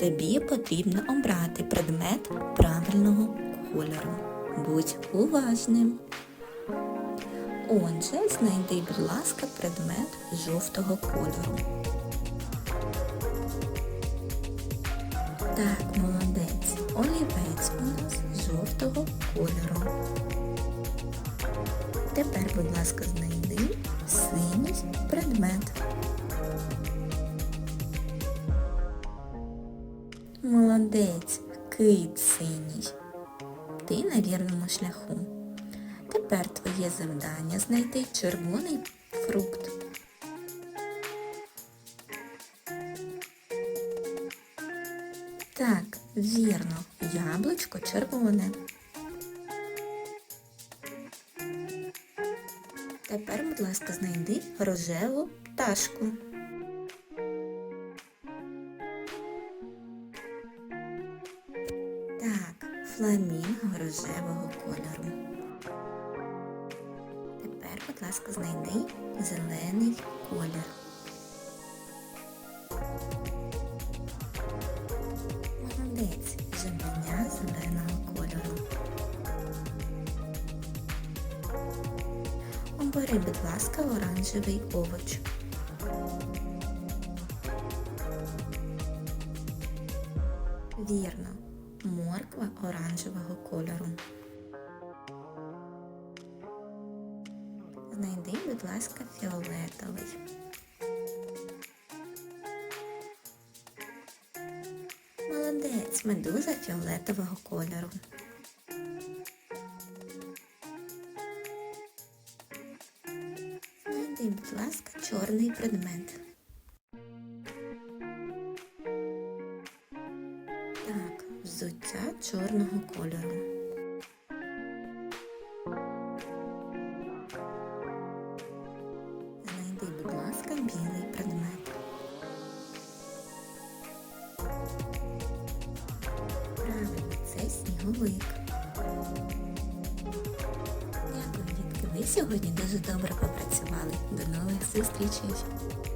Тобі потрібно обрати предмет правильного кольору. Будь уважним. Отже, знайди, будь ласка, предмет жовтого кольору. Так, молодець. Олівець у нас жовтого кольору. Тепер, будь ласка, знайди синій предмет. Молодець, кит синій. Ти на вірному шляху. Тепер твоє завдання знайти червоний фрукт. Так, вірно, яблучко червоне. Тепер, будь ласка, знайди рожеву пташку. Фламінго рожевого кольору. Тепер, будь ласка, знайди зелений колір. Молодець, жабеня зеленого кольору. Обери, будь ласка, оранжевий овоч. Вірно, морква оранжевого кольору. Знайди, будь ласка, фіолетовий. Молодець, медуза фіолетового кольору. Знайди, будь ласка, чорний предмет. Так, взуття чорного кольору. Знайди, будь ласка, білий предмет. Правильно, це сніговик. Дякую, дітки. Ви сьогодні дуже добре попрацювали. До нових зустрічей!